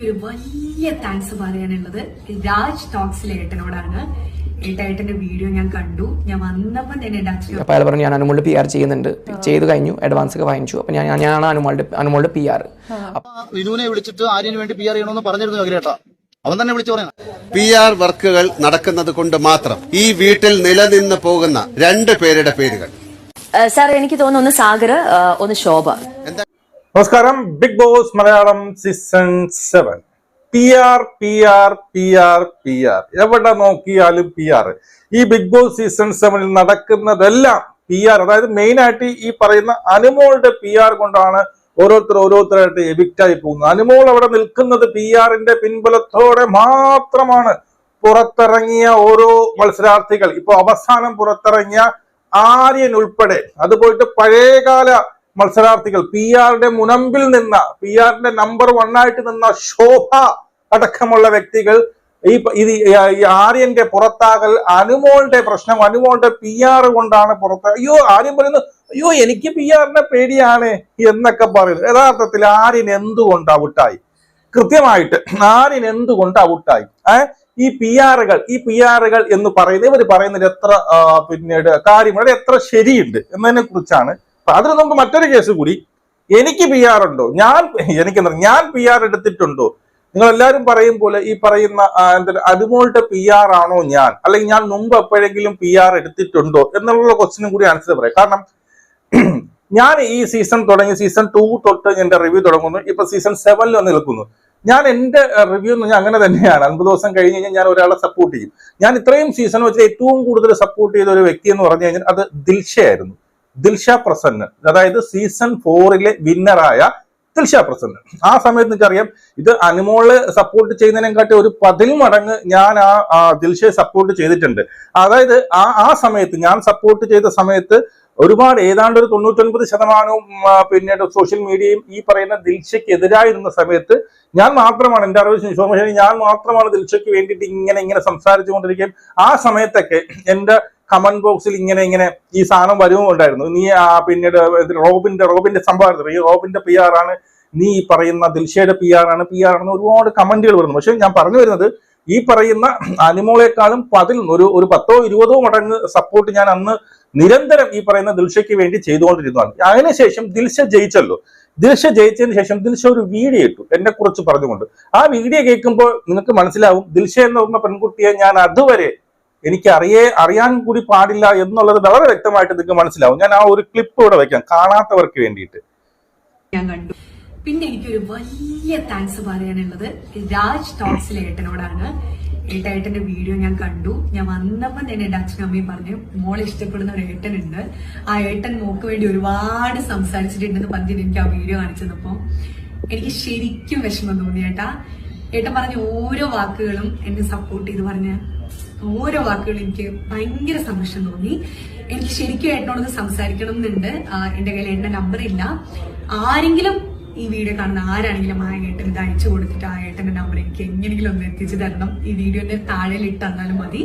ഒരു വലിയ താങ്ക്സ് പറയാനുള്ളത്. രാജ് ടോക്സിലെ ഏട്ടനോടാണ്. ഏട്ടായിട്ടന്റെ വീഡിയോ ഞാൻ കണ്ടു. ഞാൻ വന്നപ്പോൾ തന്നെ എന്റെ അച്ഛനും അപ്പോൾ അയാൾ പറഞ്ഞു ഞാൻ അനുമോളുടെ പി ആർ ചെയ്യുന്നുണ്ട്. ചെയ്ത് കഴിഞ്ഞു അഡ്വാൻസ് ഒക്കെ വാങ്ങിച്ചു. അപ്പോൾ ഞാൻ ഞാനാണ് അനുമോളുടെ അനുമോളുടെ പി ആർ വിനുവിനെ വിളിച്ചിട്ട് ആര്യന് വേണ്ടി പി ആർ ചെയ്യണമെന്ന് പറഞ്ഞിരുന്നു അഖിലേട്ടാ. അവൻ തന്നെ വിളിച്ചു പറയണം പി ആർ വർക്കുകൾ നടക്കുന്നത് കൊണ്ട് മാത്രം ഈ വീട്ടിൽ നിലനിന്ന് പോകുന്ന രണ്ട് പേരുടെ പേരുകൾ. സാർ എനിക്ക് തോന്നുന്നു ഒന്ന് സാഗർ ഒന്ന് ശോഭ. നമസ്കാരം. Big Boss Malayalam season seven P R P R P R P R എവിടെ നോക്കിയാലും പി ആർ ഈ ബിഗ് ബോസ് സീസൺ സെവനിൽ നടക്കുന്നതെല്ലാം പി ആർ അതായത് മെയിൻ ആയിട്ട് ഈ പറയുന്ന അനുമോളുടെ പി ആർ കൊണ്ടാണ് ഓരോരുത്തർ ഓരോരുത്തരായിട്ട് ആയി പോകുന്നത്. അനുമോൾ അവിടെ നിൽക്കുന്നത് പി ആറിന്റെ പിൻബലത്തോടെ മാത്രമാണ്. പുറത്തിറങ്ങിയ ഓരോ മത്സരാർത്ഥികൾ. ഇപ്പൊ അവസാനം പുറത്തിറങ്ങിയ ആര്യൻ ഉൾപ്പെടെ. അത് പോയിട്ട് പഴയകാല മത്സരാർത്ഥികൾ. പി ആറിന്റെ മുനമ്പിൽ നിന്ന പി ആറിന്റെ നമ്പർ വൺ ആയിട്ട് നിന്ന ശോഭ അടക്കമുള്ള വ്യക്തികൾ ഈ ഇത് ഈ ആര്യന്റെ പുറത്താകൽ അനുമോളുടെ പ്രശ്നം അനുമോളുടെ പി ആർ കൊണ്ടാണ് പുറത്ത്. അയ്യോ ആര്യൻ പറയുന്നു അയ്യോ എനിക്ക് പി ആറിന്റെ പേടിയാണ് എന്നൊക്കെ പറയുന്നു യഥാർത്ഥത്തിൽ ആര്യൻ എന്തുകൊണ്ട് ഔട്ടായി കൃത്യമായിട്ട് ആര്യൻ എന്തുകൊണ്ട് ഔട്ടായി ഏഹ് ഈ പി ആറുകൾ ഈ പി ആറുകൾ എന്ന് പറയുന്നത് ഇവർ പറയുന്നത് എത്ര പിന്നീട് കാര്യങ്ങൾ എത്ര ശരിയുണ്ട് എന്നതിനെ കുറിച്ചാണ് അതിന് മുമ്പ് മറ്റൊരു കേസ് കൂടി. എനിക്ക് പി ആർ ഉണ്ടോ? ഞാൻ എനിക്ക് ഞാൻ പി ആർ എടുത്തിട്ടുണ്ടോ? നിങ്ങൾ എല്ലാവരും പറയും പോലെ ഈ പറയുന്ന എന്താ അനുമോളുടെ പി ആർ ആണോ ഞാൻ? അല്ലെങ്കിൽ ഞാൻ മുമ്പ് എപ്പോഴെങ്കിലും പി ആർ എടുത്തിട്ടുണ്ടോ? എന്നുള്ള ക്വസ്റ്റിനും കൂടി ആൻസർ പറയാം. കാരണം ഞാൻ ഈ സീസൺ തുടങ്ങി സീസൺ ടു തൊട്ട് എന്റെ റിവ്യൂ തുടങ്ങുന്നു. ഇപ്പൊ സീസൺ സെവനിൽ വന്ന് നിൽക്കുന്നു. ഞാൻ എന്റെ റിവ്യൂ എന്ന് പറഞ്ഞാൽ അങ്ങനെ തന്നെയാണ്. അൻപത് ദിവസം കഴിഞ്ഞ് കഴിഞ്ഞാൽ ഞാൻ ഒരാളെ സപ്പോർട്ട് ചെയ്യും. ഞാൻ ഇത്രയും സീസൺ വെച്ച് ഏറ്റവും കൂടുതൽ സപ്പോർട്ട് ചെയ്ത ഒരു വ്യക്തി എന്ന് പറഞ്ഞു കഴിഞ്ഞാൽ അത് ദിൽഷയായിരുന്നു. ദിൽഷ പ്രസന്നൻ. അതായത് സീസൺ ഫോറിലെ വിന്നറായ ദിൽഷ പ്രസന്നൻ. ആ സമയത്ത് എനിക്കറിയാം ഇത് അനുമോൾ സപ്പോർട്ട് ചെയ്യുന്നതിനെക്കാട്ടി ഒരു പതിൽ മടങ്ങ് ഞാൻ ആ ദിൽഷയെ സപ്പോർട്ട് ചെയ്തിട്ടുണ്ട്. അതായത് ആ ആ സമയത്ത് ഞാൻ സപ്പോർട്ട് ചെയ്ത സമയത്ത് ഒരുപാട് ഏതാണ്ട് ഒരു തൊണ്ണൂറ്റൊൻപത് ശതമാനവും പിന്നെ പിന്നീട് സോഷ്യൽ മീഡിയയും ഈ പറയുന്ന ദിൽഷയ്ക്ക് എതിരായിരുന്ന സമയത്ത് ഞാൻ മാത്രമാണ് എന്റെ അറിവ് ഇൻഫോർമേഷൻ ഞാൻ മാത്രമാണ് ദിൽഷയ്ക്ക് വേണ്ടിയിട്ട് ഇങ്ങനെ ഇങ്ങനെ സംസാരിച്ചു കൊണ്ടിരിക്കുകയും ആ സമയത്തൊക്കെ എന്റെ കമന്റ് ബോക്സിൽ ഇങ്ങനെ ഇങ്ങനെ ഈ സാധനം വരുമുണ്ടായിരുന്നു നീ ആ പിന്നീട് റോബിന്റെ റോബിന്റെ സംഭവം ഈ റോബിന്റെ പി ആർ ആണ് നീ ഈ പറയുന്ന ദിൽഷയുടെ പി ആർ ആണ് പി ആർ ഒരുപാട് കമന്റുകൾ വരുന്നു. പക്ഷെ ഞാൻ പറഞ്ഞു വരുന്നത് ഈ പറയുന്ന അനിമോളെക്കാളും പതിൽ ഒരു ഒരു പത്തോ ഇരുപതോ മടങ്ങ് സപ്പോർട്ട് ഞാൻ അന്ന് നിരന്തരം ഈ പറയുന്ന ദിൽഷയ്ക്ക് വേണ്ടി ചെയ്തുകൊണ്ടിരുന്നതാണ്. അതിനുശേഷം ദിൽഷ ജയിച്ചല്ലോ. ദിൽഷ ജയിച്ചതിന് ശേഷം ദിൽഷ ഒരു വീഡിയോ ഇട്ടു എന്നെ കുറിച്ച് പറഞ്ഞുകൊണ്ട്. ആ വീഡിയോ കേൾക്കുമ്പോൾ നിങ്ങൾക്ക് മനസ്സിലാവും ദിൽഷ എന്ന് പറഞ്ഞ പെൺകുട്ടിയെ ഞാൻ അതുവരെ എനിക്ക് അറിയേ അറിയാൻ കൂടി പാടില്ല എന്നുള്ളത് വളരെ വ്യക്തമായിട്ട് നിങ്ങൾക്ക് മനസ്സിലാവും. ഞാൻ ആ ഒരു ക്ലിപ്പ് ഇവിടെ വെക്കാം കാണാത്തവർക്ക് വേണ്ടിയിട്ട്. ഞാൻ കണ്ടു. പിന്നെ എനിക്കൊരു വലിയ താങ്ക്സ് പറയാനുള്ളത് രാജ് ടോക്സിലെ ഏട്ടനോടാണ്. ഏട്ടായിട്ടന്റെ വീഡിയോ ഞാൻ കണ്ടു. ഞാൻ വന്നപ്പോൾ തന്നെ എന്റെ അച്ഛനും അമ്മയും പറഞ്ഞു മോളെ ഇഷ്ടപ്പെടുന്ന ഒരു ഏട്ടനുണ്ട്. ആ ഏട്ടൻ മോക്ക് വേണ്ടി ഒരുപാട് സംസാരിച്ചിട്ടുണ്ടെന്ന് പറഞ്ഞിട്ട് എനിക്ക് ആ വീഡിയോ കാണിച്ചപ്പോൾ എനിക്ക് ശരിക്കും വിഷമം തോന്നി ഏട്ടാ. ഏട്ടൻ പറഞ്ഞ ഓരോ വാക്കുകളും എന്നെ സപ്പോർട്ട് ചെയ്ത് പറഞ്ഞ ഓരോ വാക്കുകളും എനിക്ക് ഭയങ്കര സന്തോഷം തോന്നി. എനിക്ക് ശരിക്കും ഏട്ടനോടൊന്ന് സംസാരിക്കണം എന്നുണ്ട് എന്റെ കയ്യിൽ എന്റെ നമ്പർ ഇല്ല ആരെങ്കിലും ഈ വീഡിയോ കാണുന്ന ആരാണെങ്കിലും ആ ഏട്ടന് ഇത് അയച്ചു കൊടുത്തിട്ട് ആ ഏട്ടന്റെ നമ്പർ എനിക്ക് എങ്ങനെയെങ്കിലും ഒന്ന് എത്തിച്ചു തരണം. ഈ വീഡിയോന്റെ താഴെ ഇട്ട് തന്നാലും മതി.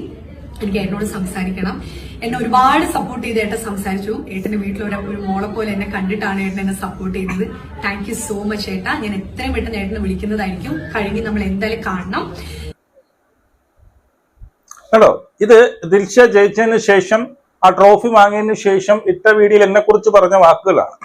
എനിക്ക് ഏട്ടനോട് സംസാരിക്കണം. എന്നെ ഒരുപാട് സപ്പോർട്ട് ചെയ്ത് ഏട്ടൻ സംസാരിച്ചു. ഏട്ടന്റെ വീട്ടിൽ ഒരു മോളെ പോലെ എന്നെ കണ്ടിട്ടാണ് ഏട്ടൻ എന്നെ സപ്പോർട്ട് ചെയ്തത്. താങ്ക് യു സോ മച്ച് ഏട്ടാ. ഞാൻ എത്രയും പെട്ടെന്ന് ഏട്ടനെ വിളിക്കുന്നതായിരിക്കും. കഴിഞ്ഞ് നമ്മൾ എന്തായാലും കാണണം. കേട്ടോ ഇത് ദിൽഷ ജയിച്ചതിന് ശേഷം ആ ട്രോഫി വാങ്ങിയതിന് ശേഷം ഇട്ട വീഡിയോയിൽ എന്നെ കുറിച്ച് പറഞ്ഞ വാക്കുകളാണ്.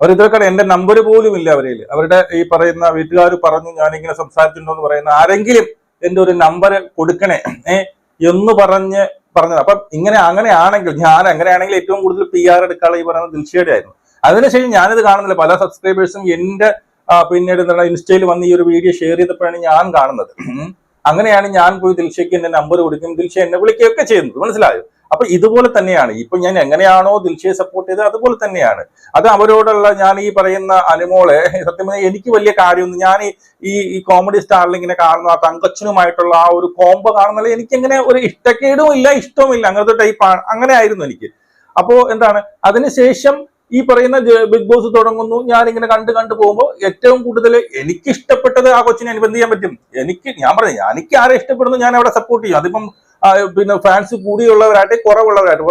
അവർ ഇതൊക്കെ എന്റെ നമ്പർ പോലും ഇല്ല അവരിൽ. അവരുടെ ഈ പറയുന്ന വീട്ടുകാർ പറഞ്ഞു ഞാനിങ്ങനെ സംസാരിച്ചിട്ടുണ്ടോ എന്ന് പറയുന്ന ആരെങ്കിലും എന്റെ ഒരു നമ്പർ കൊടുക്കണേ. ഏ എന്ന് പറഞ്ഞ് പറഞ്ഞത്. അപ്പം ഇങ്ങനെ അങ്ങനെയാണെങ്കിൽ ഞാൻ അങ്ങനെയാണെങ്കിൽ ഏറ്റവും കൂടുതൽ പി ആർ എടുക്കാനുള്ള ഈ പറയുന്ന ദിൽഷയുടെ ആയിരുന്നു. അതിനുശേഷം ഞാനിത് കാണുന്നില്ല. പല സബ്സ്ക്രൈബേഴ്സും എന്റെ പിന്നീട് എന്താണ് ഇൻസ്റ്റയിൽ വന്ന് ഈ ഒരു വീഡിയോ ഷെയർ ചെയ്തപ്പോഴാണ് ഞാൻ കാണുന്നത്. അങ്ങനെയാണ് ഞാൻ പോയി ദിൽഷയ്ക്ക് എന്റെ നമ്പർ കൊടുക്കും. ദിൽഷ എന്നെ വിളിക്കുകയൊക്കെ ചെയ്യുന്നത്. മനസ്സിലായോ? അപ്പൊ ഇതുപോലെ തന്നെയാണ്. ഇപ്പൊ ഞാൻ എങ്ങനെയാണോ ദിൽഷയെ സപ്പോർട്ട് ചെയ്തത് അതുപോലെ തന്നെയാണ്. അത് അവരോടുള്ള ഞാൻ ഈ പറയുന്ന അനുമോളെ സത്യം പറഞ്ഞാൽ എനിക്ക് വലിയ കാര്യമൊന്നും ഞാൻ ഈ ഈ കോമഡി സ്റ്റാറിൽ ഇങ്ങനെ കാണുന്ന ആ തങ്കച്ചനുമായിട്ടുള്ള ആ ഒരു കോംബോ കാണുന്നില്ല എനിക്ക് എങ്ങനെ ഒരു ഇഷ്ടക്കേടും ഇല്ല ഇഷ്ടവും ഇല്ല അങ്ങനത്തെ ടൈപ്പ് അങ്ങനെ ആയിരുന്നു എനിക്ക്. അപ്പോ എന്താണ്? അതിനുശേഷം ഈ പറയുന്ന ബിഗ് ബോസ് തുടങ്ങുന്നു. ഞാൻ ഇങ്ങനെ കണ്ട് കണ്ട് പോകുമ്പോൾ ഏറ്റവും കൂടുതൽ എനിക്ക് ഇഷ്ടപ്പെട്ടത് ആ കൊച്ചിനെ എനിക്ക് എന്ത് ചെയ്യാൻ പറ്റും? എനിക്ക് ഞാൻ പറഞ്ഞു എനിക്ക് ആരെ ഇഷ്ടപ്പെടുന്നു ഞാൻ അവിടെ സപ്പോർട്ട് ചെയ്യും. അതിപ്പം പിന്നെ ഫാൻസ് കൂടിയുള്ളവരായിട്ട് കുറവുള്ളവരായിട്ട്.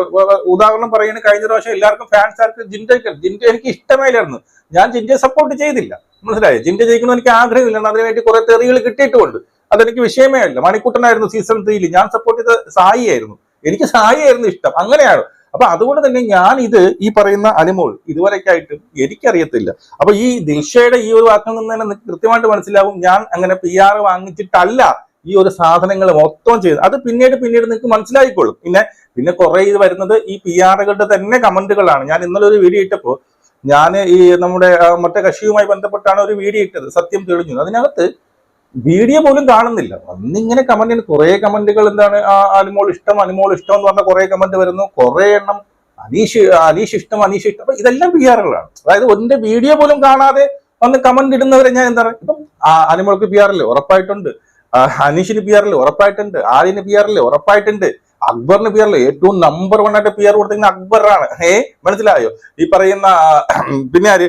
ഉദാഹരണം പറയുന്നത് കഴിഞ്ഞ പ്രാവശ്യം എല്ലാവർക്കും ഫാൻസ് ആർക്ക് ജിൻഡയ്ക്ക് ജിൻഡ എനിക്ക് ഇഷ്ടമായില്ലായിരുന്നു. ഞാൻ ജിൻഡയെ സപ്പോർട്ട് ചെയ്തില്ല. മനസ്സിലായോ? ജിൻഡ ജയിക്കണം എനിക്ക് ആഗ്രഹമില്ല അതിനുവേണ്ടി കുറെ തെറികൾ കിട്ടിയിട്ടുമുണ്ട്. അതെനിക്ക് വിഷയമേ അല്ല. മണിക്കുട്ടനായിരുന്നു സീസൺ ത്രീയിൽ ഞാൻ സപ്പോർട്ട് ചെയ്ത സായി ആയിരുന്നു എനിക്ക് സായി ആയിരുന്നു ഇഷ്ടം. അങ്ങനെയാണ്. അപ്പൊ അതുകൊണ്ട് തന്നെ ഞാൻ ഇത് ഈ പറയുന്ന അനുമോൾ ഇതുവരെക്കായിട്ടും എനിക്കറിയത്തില്ല. അപ്പൊ ഈ ദിൽഷയുടെ ഈ ഒരു വാക്കിൽ നിന്ന് തന്നെ കൃത്യമായിട്ട് മനസ്സിലാവും ഞാൻ അങ്ങനെ പി ആർ വാങ്ങിച്ചിട്ടല്ല ഈ ഒരു സാധനങ്ങൾ മൊത്തം ചെയ്ത് അത് പിന്നീട് പിന്നീട് നിങ്ങൾക്ക് മനസ്സിലായിക്കോളും. പിന്നെ പിന്നെ കുറെ ഇത് വരുന്നത് ഈ പി ആറുകളുടെ തന്നെ കമന്റുകളാണ്. ഞാൻ ഇന്നലെ ഒരു വീഡിയോ ഇട്ടപ്പോൾ ഞാൻ ഈ നമ്മുടെ മറ്റേ കക്ഷിയുമായി ബന്ധപ്പെട്ടാണ് ഒരു വീഡിയോ ഇട്ടത്. സത്യം തെളിഞ്ഞു. അതിനകത്ത് വീഡിയോ പോലും കാണുന്നില്ല. അന്നിങ്ങനെ കമന്റ് കുറെ കമന്റുകൾ എന്താണ്? ആ അനുമോൾ ഇഷ്ടം അനുമോൾ ഇഷ്ടം എന്ന് പറഞ്ഞ കുറെ കമന്റ് വരുന്നു. കുറെ എണ്ണം അനീഷ് അനീഷ് ഇഷ്ടം അനീഷ് ഇഷ്ടം. അപ്പൊ ഇതെല്ലാം പി ആറുകളാണ് അതായത് ഒന്റെ വീഡിയോ പോലും കാണാതെ വന്ന് കമന്റ് ഇടുന്നവരെ ഞാൻ എന്താ പറയുക ഇപ്പം അനുമോൾക്ക് പി ഉറപ്പായിട്ടുണ്ട്. അനീഷിന് പി ഉറപ്പായിട്ടുണ്ട്. ആര്യന് പി ഉറപ്പായിട്ടുണ്ട്. അക്ബറിന് പി ഏറ്റവും നമ്പർ വൺ ആയിട്ട് പി ആർ കൊടുത്തിരിക്കുന്ന അക്ബറാണ് ഏ മനസ്സിലായോ? ഈ പറയുന്ന പിന്നെ ആര്?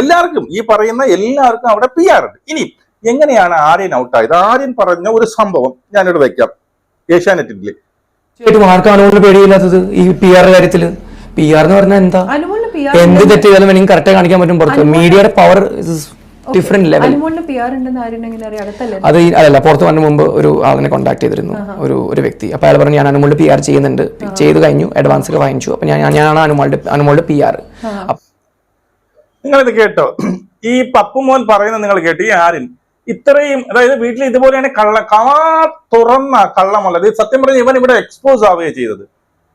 എല്ലാവർക്കും ഈ പറയുന്ന എല്ലാവർക്കും അവിടെ പി ഉണ്ട്. ഇനി എങ്ങനെയാണ് ആര്യൻ ഔട്ടായത് ആര്യൻ പറഞ്ഞ ഒരു സംഭവം ഞാനിവിടെ വെക്കാം. ഏഷ്യാനെറ്റിൽ തീർച്ചയായിട്ടും ആർക്കും അനുമോളിന് പേടിയില്ലാത്തത്? ഈ പി ആർ കാര്യത്തിൽ പി ആർ എന്ന് പറഞ്ഞാൽ എന്താ എന്ത് തെറ്റ് ചെയ്താലും എനിക്ക് കറക്റ്റ് കാണിക്കാൻ പറ്റും പുറത്ത്. മീഡിയയുടെ പവർ ഡിഫറെന്റ് ലെവൽ അനുമോളിന് പി ഉണ്ടെന്ന് ആരും എങ്ങനെ അറിയാം? അടുത്തല്ലേ? അത് അല്ല അല്ലല്ല പുറത്ത് വന്ന മുമ്പ് ഒരു ആളിനെ കോൺടാക്ട് ചെയ്തിരുന്നു. ഒരു ഒരു വ്യക്തി. അപ്പൊ അയാൾ പറഞ്ഞു ഞാൻ അനുമോളുടെ പി ആർ ചെയ്യുന്നുണ്ട് ചെയ്തു കഴിഞ്ഞു. അഡ്വാൻസ് ഒക്കെ വാങ്ങിച്ചു. അപ്പൊ ഞാൻ ഞാനാണ് അനുമോളുടെ അനുമോളുടെ പി ആർ നിങ്ങളിത് കേട്ടോ. ഈ പപ്പുമോൻ പറയുന്നത് നിങ്ങൾ കേട്ടോ. ഈ ആര്യൻ ഇത്രയും അതായത് വീട്ടിൽ ഇതുപോലെയാണ് കള്ള കാ തുറന്ന കള്ളമല്ല ഇത് സത്യം പറഞ്ഞ ഇവൻ ഇവിടെ എക്സ്പോസ് ആവുകയാണ് ചെയ്തത്.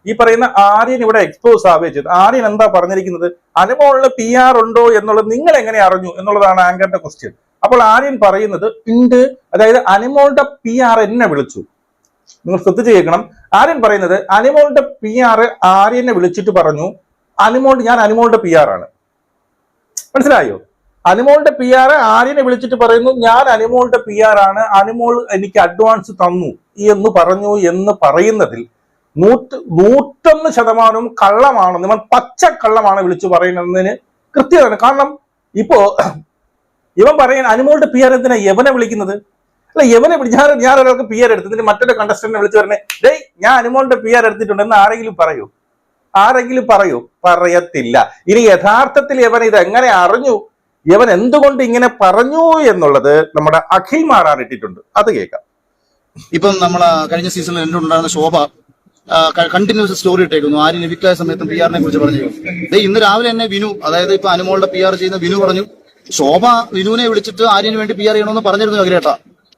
ഈ പറയുന്ന ആര്യൻ ഇവിടെ എക്സ്പോസ് ആവുകയും ചെയ്തു ആര്യൻ എന്താ പറഞ്ഞിരിക്കുന്നത്? അനുഭവമുള്ള പി ആർ ഉണ്ടോ എന്നുള്ളത് നിങ്ങൾ എങ്ങനെ അറിഞ്ഞു എന്നുള്ളതാണ് ആങ്കറിന്റെ ക്വസ്റ്റ്യൻ അപ്പോൾ ആര്യൻ പറയുന്നത് ഉണ്ട്. അതായത് അനുമോളുടെ പി ആർ എന്നെ വിളിച്ചു. നിങ്ങൾ ശ്രദ്ധ കേൾക്കണം. ആര്യൻ പറയുന്നത് അനുമോളുടെ പി ആർ ആര്യനെ വിളിച്ചിട്ട് പറഞ്ഞു അനുമോൾ ഞാൻ അനുമോളുടെ പി ആർ ആണ്. മനസ്സിലായോ? അനുമോളുടെ പി ആർ ആര്യനെ വിളിച്ചിട്ട് പറയുന്നു ഞാൻ അനുമോളുടെ പി ആർ ആണ്. അനുമോൾ എനിക്ക് അഡ്വാൻസ് തന്നു. എന്ന് പറഞ്ഞു എന്ന് പറയുന്നതിൽ നൂറ്റ് നൂറ്റൊന്ന് ശതമാനവും കള്ളമാണ് നമ്മൾ പച്ച കള്ളമാണ് വിളിച്ചു പറയുന്നതിന് കൃത്യമാണ് കാരണം ഇപ്പോ ഇവൻ പറയുന്ന അനുമോളുടെ പി ആർ എന്തിനാ യവനെ വിളിക്കുന്നത്? അല്ല യവനെ ഞാൻ ഞാൻ ഒരാൾക്ക് പി ആർ എടുത്തതിന് മറ്റൊരു കണ്ടസ്റ്റന്റിനെ വിളിച്ചു പറഞ്ഞേ ഡേയ് ഞാൻ അനുമോളുടെ പി ആർ എടുത്തിട്ടുണ്ടെന്ന് ആരെങ്കിലും പറയൂ? ആരെങ്കിലും പറയൂ പറയത്തില്ല. ഇനി യഥാർത്ഥത്തിൽ യവൻ ഇത് എങ്ങനെ അറിഞ്ഞു? യവൻ എന്തുകൊണ്ട് ഇങ്ങനെ പറഞ്ഞു എന്നുള്ളത് നമ്മുടെ അഖിൽ മാറാൻ ഇട്ടിട്ടുണ്ട്. അത് കേൾക്കാം. ഇപ്പം നമ്മൾ കഴിഞ്ഞ സീസണിൽ എന്റെ ഉണ്ടായിരുന്ന ശോഭ കണ്ടിന്യൂസ് സ്റ്റോറി ഇട്ടേക്കുന്നു. ആര് ലഭിക്കായ സമയത്തും പി ആറിനെ കുറിച്ച് പറഞ്ഞു. ഇന്ന് രാവിലെ തന്നെ വിനു അതായത് ഇപ്പൊ അനുമോളുടെ പി ആർ ചെയ്യുന്ന വിനു പറഞ്ഞു ശോഭ വിനുവിനെ വിളിച്ചിട്ട് ആര്യന് വേണ്ടി പി ആർ ചെയ്യണമെന്ന് പറഞ്ഞിരുന്നു അഖിലേട്ട.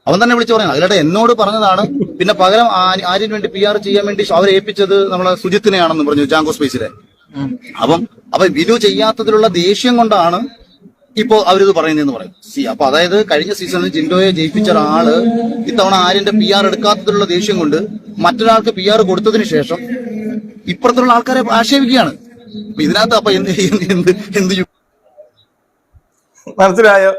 അവൻ തന്നെ വിളിച്ചു പറഞ്ഞു അഖിലേട്ട എന്നോട് പറഞ്ഞതാണ്. പിന്നെ പകരം ആര്യന് വേണ്ടി പി ആർ ചെയ്യാൻ വേണ്ടി അവരെ ഏൽപ്പിച്ചത് നമ്മളെ സുജിത്തിനെയാണെന്ന് പറഞ്ഞു ജാങ്കോ സ്പേസിലെ. അപ്പം അപ്പൊ വിനു ചെയ്യാത്തതിലുള്ള ദേഷ്യം കൊണ്ടാണ് ഇപ്പോ അവരിത് പറയുന്നതെന്ന് പറയും. സി അപ്പൊ അതായത് കഴിഞ്ഞ സീസണിൽ ജിൻഡോയെ ജയിപ്പിച്ച ഒരാൾ ഇത്തവണ ആര്യന്റെ പി ആർ എടുക്കാത്തതിലുള്ള ദേഷ്യം കൊണ്ട് മറ്റൊരാൾക്ക് പി ആർ കൊടുത്തതിന് ശേഷം ഇപ്പുറത്തുള്ള ആൾക്കാരെ ആക്ഷേപിക്കുകയാണ്. ഇതിനകത്ത് അപ്പൊ എന്ത് എന്ത് എന്ത് മനസ്സിലായോ?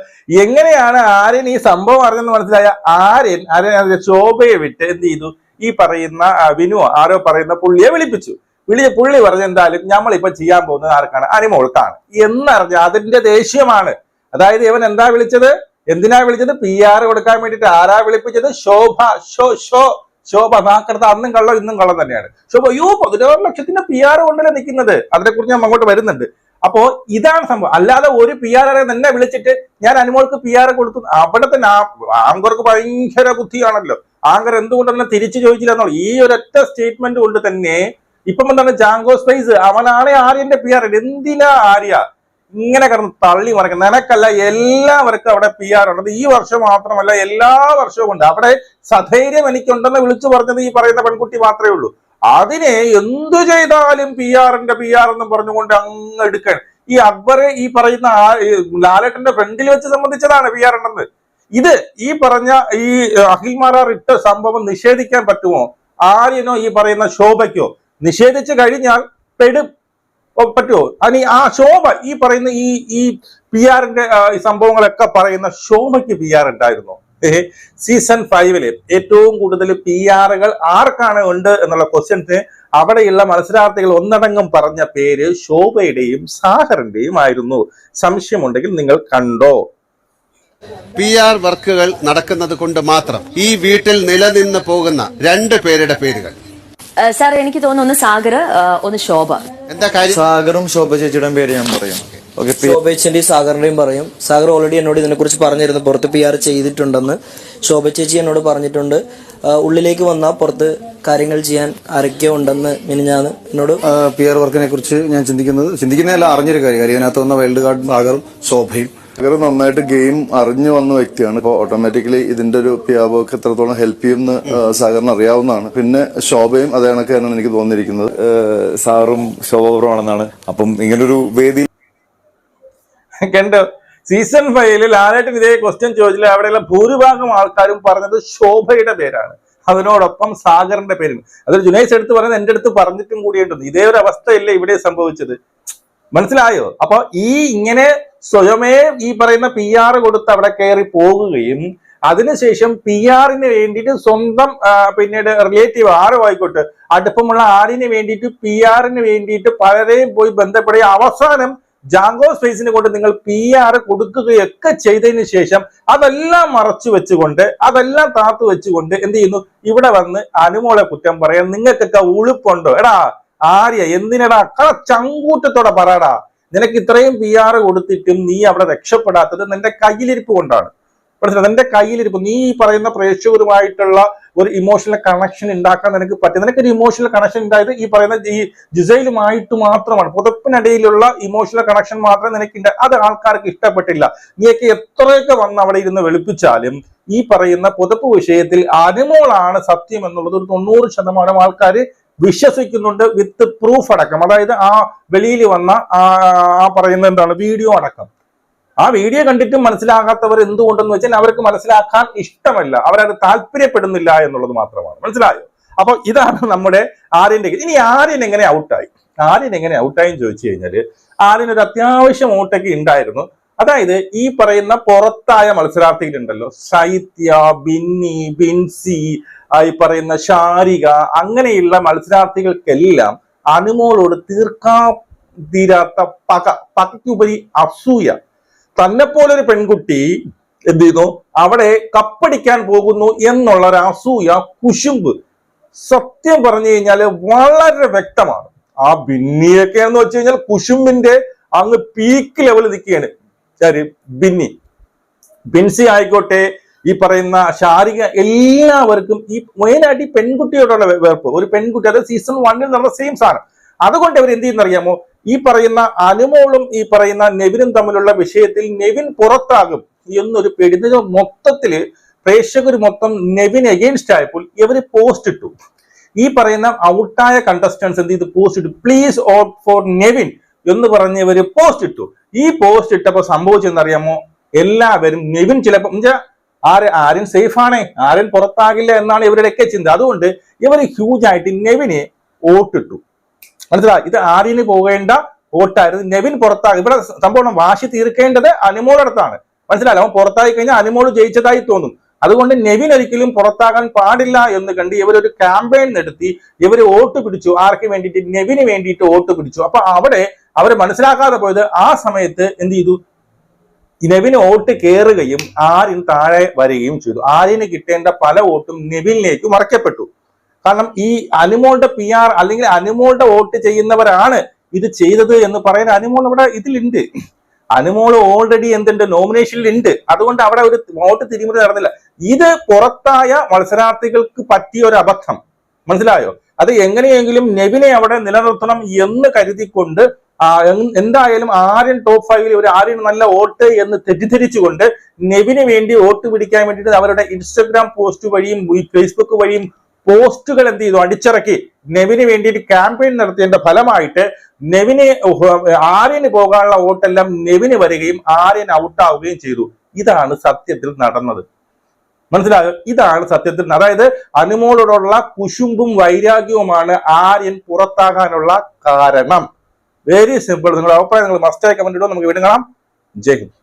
എങ്ങനെയാണ് ആര്യൻ ഈ സംഭവം അറിഞ്ഞെന്ന് മനസ്സിലായ ആര്യൻ ആര്യൻ ശോഭയെ വിട്ട് എന്ത് ചെയ്തു? ഈ പറയുന്ന വിനു ആരോ പറയുന്ന പുള്ളിയെ വിളിപ്പിച്ചു. വിളി പുള്ളി പറഞ്ഞ എന്തായാലും നമ്മളിപ്പോ ചെയ്യാൻ പോകുന്നത് ആർക്കാണ്? അനിമോൾക്കാണ്. എന്നറിഞ്ഞ അതിന്റെ ദേഷ്യമാണ്. അതായത് ഇവൻ എന്താ വിളിച്ചത്? എന്തിനാ വിളിച്ചത്? പി ആർ കൊടുക്കാൻ വേണ്ടിട്ട് ആരാ വിളിപ്പിച്ചത്? ശോഭ ഷോ ഷോ ശോഭ. നാക്കടുത്ത് അന്നും കള്ളം ഇന്നും കള്ളം തന്നെയാണ്. ശോഭ അയ്യോ പതിനാറ് ലക്ഷത്തിന്റെ പി ആർ കൊണ്ടല്ലേ നിൽക്കുന്നത്? അതിനെക്കുറിച്ച് ഞാൻ അങ്ങോട്ട് വരുന്നുണ്ട്. അപ്പോ ഇതാണ് സംഭവം. അല്ലാതെ ഒരു പി ആർ ആരെ തന്നെ വിളിച്ചിട്ട് ഞാൻ അനുമോൾക്ക് പി ആർ കൊടുത്തു. അവിടെ തന്നെ ആങ്കർക്ക് ഭയങ്കര ബുദ്ധിയാണല്ലോ. ആങ്കർ എന്തുകൊണ്ടല്ല തിരിച്ചു ചോദിച്ചില്ല എന്നുള്ള ഈ ഒരൊറ്റ സ്റ്റേറ്റ്മെന്റ് കൊണ്ട് തന്നെ ഇപ്പം എന്താണ്? ജാങ്കോ സ്പേസ് അവനാണ് ആര്യന്റെ പി ആർ എന്തിനാ ആര്യ ഇങ്ങനെ കിടന്ന് തള്ളി മറിക്കുന്നത്? നിനക്കല്ല എല്ലാവർക്കും അവിടെ പി ആർ ഉണ്ടത് ഈ വർഷം മാത്രമല്ല എല്ലാ വർഷവും ഉണ്ട്. അവിടെ സധൈര്യം എനിക്കുണ്ടെന്ന് വിളിച്ചു പറഞ്ഞത് ഈ പറയുന്ന പെൺകുട്ടി മാത്രമേ ഉള്ളൂ. അതിനെ എന്തു ചെയ്താലും പി ആറിന്റെ പി ആർ എന്ന് പറഞ്ഞുകൊണ്ട് അങ്ങ് എടുക്കണം ഈ അക്ബറെ ഈ പറയുന്ന ലാലേട്ടന്റെ ഫ്രണ്ടിൽ വെച്ച് സംബന്ധിച്ചതാണ് പി ആർ ഉണ്ടെന്ന്. ഇത് ഈ പറഞ്ഞ ഈ അഖിൽ മാരാർ ഇട്ട സംഭവം നിഷേധിക്കാൻ പറ്റുമോ? ആര്യനോ ഈ പറയുന്ന ശോഭയ്ക്കോ? നിഷേധിച്ചു കഴിഞ്ഞാൽ പെടും. പറ്റുമോ അനി ആ ശോഭ ഈ പറയുന്ന ഈ ഈ പി ആറിന്റെ സംഭവങ്ങളൊക്കെ പറയുന്ന ശോഭയ്ക്ക് പി ആർ ഉണ്ടായിരുന്നു? സീസൺ ഫൈവിൽ ഏറ്റവും കൂടുതൽ പി ആറുകൾ ആർക്കാണ് ഉണ്ട് എന്നുള്ള ക്വസ്റ്റ്യൻസ് അവിടെയുള്ള മത്സരാർത്ഥികൾ ഒന്നടങ്കം പറഞ്ഞ പേര് ശോഭയുടെയും സാഹറിന്റെയും ആയിരുന്നു. സംശയമുണ്ടെങ്കിൽ നിങ്ങൾ കണ്ടോ. പി ആർ വർക്കുകൾ നടക്കുന്നത് കൊണ്ട് മാത്രം ഈ വീട്ടിൽ നിലനിന്ന് പോകുന്ന രണ്ട് പേരുടെ പേരുകൾ. സാർ എനിക്ക് തോന്നുന്നു ഒന്ന് സാഗർ ഒന്ന് ശോഭ. എന്താ കാര്യം? സാഗറും ശോഭ ചേച്ചിയുടെയും പേര് ഞാൻ പറയും. ഓക്കെ ശോഭേച്ചന്റെയും സാഗറിന്റെയും പറയും. സാഗർ ഓൾറെഡി എന്നോട് ഇതിനെക്കുറിച്ച് പറഞ്ഞിരുന്നു. പുറത്ത് പി ആർ ചെയ്തിട്ടുണ്ടെന്ന് ശോഭ ചേച്ചി എന്നോട് പറഞ്ഞിട്ടുണ്ട്. ഉള്ളിലേക്ക് വന്നാൽ പുറത്ത് കാര്യങ്ങൾ ചെയ്യാൻ ആരൊക്കെയോ ഉണ്ടെന്ന് മിനിഞ്ഞാന്ന് എന്നോട് പി ആർ വർക്കിനെ കുറിച്ച് ഞാൻ ചിന്തിക്കുന്നത് ചിന്തിക്കുന്നതല്ല അറിഞ്ഞൊരു കാര്യം. കാര്യം ഇതിനകത്ത് വന്ന വൈൽഡ് കാർഡ് സാഗറും ശോഭയും. സാഗർ നന്നായിട്ട് ഗെയിം അറിഞ്ഞു വന്ന വ്യക്തിയാണ്. ഇപ്പോൾ ഓട്ടോമാറ്റിക്കലി ഇതിന്റെ ഒരു പി എത്രത്തോളം ഹെൽപ്പ് ചെയ്യുമെന്ന് എന്ന് സാഗറിന് അറിയാവുന്നതാണ്. പിന്നെ ശോഭയും അതേ കണക്കാണ് എനിക്ക് തോന്നിയിരിക്കുന്നത്. സാറും ശോഭപുരമാണെന്നാണ്. അപ്പം ഇങ്ങനൊരു വേദി കണ്ടോ? സീസൺ ഫൈവിൽ ലാലേട്ടൻ ഇതേ ക്വസ്റ്റ്യൻ ചോദിച്ചില്ല. അവിടെയുള്ള ഭൂരിഭാഗം ആൾക്കാരും പറഞ്ഞത് ശോഭയുടെ പേരാണ്. അതിനോടൊപ്പം സാഗറിന്റെ പേരും. അതൊരു ജുനൈസ് എടുത്ത് പറഞ്ഞത് എന്റെ അടുത്ത് പറഞ്ഞിട്ടും കൂടിയുണ്ടെന്ന് ഇതേ ഒരു അവസ്ഥയല്ലേ ഇവിടെ സംഭവിച്ചത്. മനസ്സിലായോ? അപ്പൊ ഈ ഇങ്ങനെ സ്വയമേ ഈ പറയുന്ന പി ആർ കൊടുത്ത് അവിടെ കയറി പോകുകയും അതിനുശേഷം പി ആറിന് വേണ്ടിയിട്ട് സ്വന്തം പിന്നീട് റിലേറ്റീവ് ആരോ ആയിക്കോട്ടെ അടുപ്പമുള്ള ആരിന് വേണ്ടിയിട്ട് പി ആറിന് വേണ്ടിയിട്ട് പലരെയും പോയി ബന്ധപ്പെടുകയും അവസാനം ജാങ്കോ സ്പേസിന് കൊണ്ട് നിങ്ങൾ പി ആർ കൊടുക്കുകയൊക്കെ ചെയ്തതിന് ശേഷം അതെല്ലാം മറച്ചു വെച്ചുകൊണ്ട് അതെല്ലാം താത്തു വെച്ചുകൊണ്ട് എന്ത് ചെയ്യുന്നു? ഇവിടെ വന്ന് അനുമോളെ കുറ്റം പറയാൻ നിങ്ങൾക്കൊക്കെ ഉളുപ്പുണ്ടോ? എടാ ആര്യ എന്തിനടാ? കള ചങ്കൂറ്റത്തോടെ പറയടാ. നിനക്ക് ഇത്രയും പി ആർ കൊടുത്തിട്ടും നീ അവിടെ രക്ഷപ്പെടാത്തത് നിന്റെ കയ്യിലിരിപ്പ് കൊണ്ടാണ്. മനസ്സിലായി? നിന്റെ കയ്യിലിരിപ്പ്. നീ പറയുന്ന പ്രേക്ഷകരുമായിട്ടുള്ള ഒരു ഇമോഷണൽ കണക്ഷൻ ഉണ്ടാക്കാൻ നിനക്ക് പറ്റും. നിനക്കൊരു ഇമോഷണൽ കണക്ഷൻ ഉണ്ടായത് ഈ പറയുന്ന ഈ ജിസയിലുമായിട്ട് മാത്രമാണ്. പുതപ്പിനിടയിലുള്ള ഇമോഷണൽ കണക്ഷൻ മാത്രമേ നിനക്ക് അത് ആൾക്കാർക്ക് ഇഷ്ടപ്പെട്ടില്ല. നീയൊക്കെ എത്രയൊക്കെ വന്ന് അവിടെ ഇരുന്ന് വെളുപ്പിച്ചാലും ഈ പറയുന്ന പുതപ്പ് വിഷയത്തിൽ അനുമോളാണ് സത്യം എന്നുള്ളത് ഒരു തൊണ്ണൂറ് ശതമാനം ആൾക്കാർ വിശ്വസിക്കുന്നുണ്ട് വിത്ത് പ്രൂഫ് അടക്കം. അതായത് ആ വെളിയിൽ വന്ന ആ പറയുന്ന എന്താണ് വീഡിയോ അടക്കം. ആ വീഡിയോ കണ്ടിട്ടും മനസ്സിലാകാത്തവർ എന്തുകൊണ്ടെന്ന് വെച്ചാൽ അവർക്ക് മനസ്സിലാക്കാൻ ഇഷ്ടമല്ല. അവരത് താല്പര്യപ്പെടുന്നില്ല എന്നുള്ളത് മാത്രമാണ്. മനസ്സിലായോ? അപ്പൊ ഇതാണ് നമ്മുടെ ആര്യന്റെ ഇനി ആര്യൻ എങ്ങനെ ഔട്ടായി ആര്യൻ എങ്ങനെ ഔട്ടായി ചോദിച്ചു കഴിഞ്ഞാൽ ആര്യൻ ഒരു അത്യാവശ്യം ഔട്ടൊക്കെ ഉണ്ടായിരുന്നു. അതായത് ഈ പറയുന്ന പുറത്തായ മത്സരാർത്ഥികളുണ്ടല്ലോ. ശൈത്യ ബിന്നി ബിൻസി ഈ പറയുന്ന ശാരിക അങ്ങനെയുള്ള മത്സരാർത്ഥികൾക്കെല്ലാം അനുമോളോട് തീർക്കാ തീരാത്ത പക പകയ്ക്കുപരി അസൂയ. തന്നെ പോലൊരു പെൺകുട്ടി എന്ത് ചെയ്യുന്നു അവിടെ കപ്പടിക്കാൻ പോകുന്നു എന്നുള്ള ഒരു അസൂയ കുശുമ്പ്. സത്യം പറഞ്ഞു കഴിഞ്ഞാൽ വളരെ വ്യക്തമാണ്. ആ ബിന്നിയൊക്കെ എന്ന് വെച്ച് കഴിഞ്ഞാൽ കുശുമ്പിന്റെ അങ്ങ് പീക്ക് ലെവൽ നിൽക്കുകയാണ് ആര് ബിന്നി. ബിൻസി ആയിക്കോട്ടെ ഈ പറയുന്ന ശാരിക എല്ലാവർക്കും ഈ മെയിനായിട്ട് ഈ പെൺകുട്ടിയോടുള്ള വെറുപ്പ്. ഒരു പെൺകുട്ടി അത് സീസൺ വണ്ണിൽ നടന്ന സെയിം സാധനം അതുകൊണ്ട് അവർ എന്ത് ചെയ്യുന്ന അറിയാമോ ഈ പറയുന്ന അനുമോളും ഈ പറയുന്ന നെവിനും തമ്മിലുള്ള വിഷയത്തിൽ നെവിൻ പുറത്താകും എന്നൊരു പേടി മൊത്തത്തിൽ മൊത്തത്തിൽ പ്രേക്ഷകർ മൊത്തം നെവിൻ എഗെയിൻസ്റ്റ് ആയപ്പോൾ ഇവർ പോസ്റ്റ് ഇട്ടു. ഈ പറയുന്ന ഔട്ടായ കണ്ടസ്റ്റൻസ് എന്ത് ചെയ്ത്? പോസ്റ്റ് ഇട്ടു. പ്ലീസ് ഓട്ട് ഫോർ നെവിൻ എന്ന് പറഞ്ഞ് ഇവർ പോസ്റ്റ് ഇട്ടു. ഈ പോസ്റ്റ് ഇട്ടപ്പോ സംഭവിച്ചെന്നറിയാമോ? എല്ലാവരും നെവിൻ ചിലപ്പോ എന്നുവെച്ചാ ആര് ആരും സേഫ് ആരും പുറത്താകില്ല എന്നാണ് ഇവരുടെയൊക്കെ ചിന്ത. അതുകൊണ്ട് ഇവർ ഹ്യൂജ് ആയിട്ട് നെവിനെ വോട്ടിട്ടു. മനസ്സിലായി? ഇത് ആര്യന് പോകേണ്ട വോട്ടായിരുന്നു. നെവിൻ പുറത്താകും ഇവിടെ സംഭവം വാശി തീർക്കേണ്ടത് അനുമോളടുത്താണ് മനസ്സിലായി അവൻ പുറത്തായി കഴിഞ്ഞാൽ അനുമോൾ ജയിച്ചതായി തോന്നും. അതുകൊണ്ട് നെവിൻ ഒരിക്കലും പുറത്താകാൻ പാടില്ല എന്ന് കണ്ട് ഇവരൊരു ക്യാമ്പയിൻ നടത്തി ഇവർ വോട്ട് പിടിച്ചു. ആർക്ക് വേണ്ടിയിട്ട്? നെവിന് വേണ്ടിയിട്ട് വോട്ട് പിടിച്ചു. അപ്പൊ അവിടെ അവർ മനസ്സിലാക്കാതെ പോയത് ആ സമയത്ത് എന്ത് ചെയ്തു? നെവിന് വോട്ട് കയറുകയും ആര്യൻ താഴെ വരികയും ചെയ്തു. ആര്യന് കിട്ടേണ്ട പല വോട്ടും നെവിനിലേക്ക് മറക്കപ്പെട്ടു കാരണം ഈ അനുമോളുടെ പി ആർ അല്ലെങ്കിൽ അനുമോളുടെ വോട്ട് ചെയ്യുന്നവരാണ് ഇത് ചെയ്തത് എന്ന് പറയാൻ അനുമോൾ ഇവിടെ ഇതിലുണ്ട്. അനുമോൾ ഓൾറെഡി എന്തുണ്ട്? നോമിനേഷനിൽ ഉണ്ട് അതുകൊണ്ട് അവിടെ ഒരു വോട്ട് തിരിമറി നടന്നില്ല. ഇത് പുറത്തായ മത്സരാർത്ഥികൾക്ക് പറ്റിയ ഒരു അബദ്ധം. മനസ്സിലായോ? അത് എങ്ങനെയെങ്കിലും നെവിനെ അവിടെ നിലനിർത്തണം എന്ന് കരുതിക്കൊണ്ട് എന്തായാലും ആര്യൻ ടോപ്പ് ഫൈവിൽ ഒരു ആര്യൻ നല്ല വോട്ട് എന്ന് തെറ്റിദ്ധരിച്ചുകൊണ്ട് നെവിന് വേണ്ടി വോട്ട് പിടിക്കാൻ വേണ്ടിയിട്ട് അവരുടെ ഇൻസ്റ്റഗ്രാം പോസ്റ്റ് വഴിയും ഫേസ്ബുക്ക് വഴിയും പോസ്റ്റുകൾ എന്ത് ചെയ്തു? അടിച്ചിറക്കി. നെവിന് വേണ്ടിയിട്ട് ക്യാമ്പയിൻ നടത്തിയതിന്റെ ഫലമായിട്ട് നെവിന് ആര്യന് പോകാനുള്ള വോട്ടെല്ലാം നെവിന് വരികയും ആര്യൻ ഔട്ടാവുകയും ചെയ്തു. ഇതാണ് സത്യത്തിൽ നടന്നത്. മനസ്സിലാകും ഇതാണ് സത്യത്തിൽ അതായത് അനുമോളോടുള്ള കുശുമ്പും വൈരാഗ്യവുമാണ് ആര്യൻ പുറത്താകാനുള്ള കാരണം. വെരി സിമ്പിൾ നിങ്ങളുടെ അഭിപ്രായം നിങ്ങൾ മസ്റ്റായി കമന്റ് ഇടുക നമുക്ക് വീണ്ടും കാണാം ജയ് ഹിന്ദ്